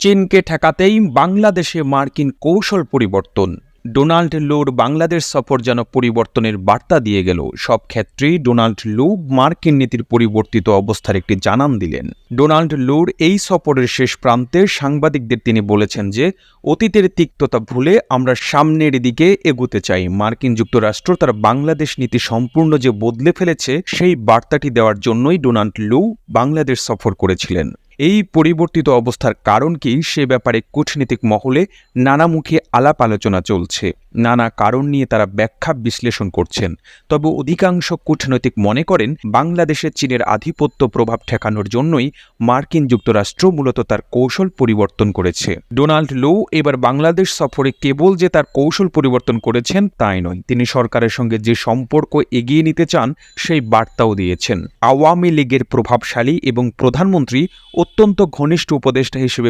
চীনকে ঠেকাতেই বাংলাদেশে মার্কিন কৌশল পরিবর্তন। ডোনাল্ড লুর বাংলাদেশ সফর যেন পরিবর্তনের বার্তা দিয়ে গেল, সব ক্ষেত্রেই ডোনাল্ড লু মার্কিন নীতির পরিবর্তিত অবস্থার একটি জানান দিলেন। ডোনাল্ড লুর এই সফরের শেষ প্রান্তে সাংবাদিকদের তিনি বলেছেন যে, অতীতের তিক্ততা ভুলে আমরা সামনের দিকে এগুতে চাই। মার্কিন যুক্তরাষ্ট্র তার বাংলাদেশ নীতি সম্পূর্ণ যে বদলে ফেলেছে, সেই বার্তাটি দেওয়ার জন্যই ডোনাল্ড লু বাংলাদেশ সফর করেছিলেন। এই পরিবর্তিত অবস্থার কারণ কি? সে ব্যাপারে কূটনীতিক মহলে নানামুখী আলাপ আলোচনা চলছে। নানা কারণ নিয়ে তারা ব্যাখ্যা বিশ্লেষণ করছেন। তবে অধিকাংশ কূটনৈতিক মনে করেন, বাংলাদেশে চীনের আধিপত্য প্রভাব ঠেকানোর জন্যই মার্কিন যুক্তরাষ্ট্র মূলত তার কৌশল পরিবর্তন করেছে। ডোনাল্ড লো এবার বাংলাদেশ সফরে কেবল যে তার কৌশল পরিবর্তন করেছেন তাই নয়। তিনি সরকারের সঙ্গে যে সম্পর্ক এগিয়ে নিতে চান, সেই বার্তাও দিয়েছেন। আওয়ামী লীগের প্রভাবশালী এবং প্রধানমন্ত্রী অত্যন্ত ঘনিষ্ঠ উপদেষ্টা হিসেবে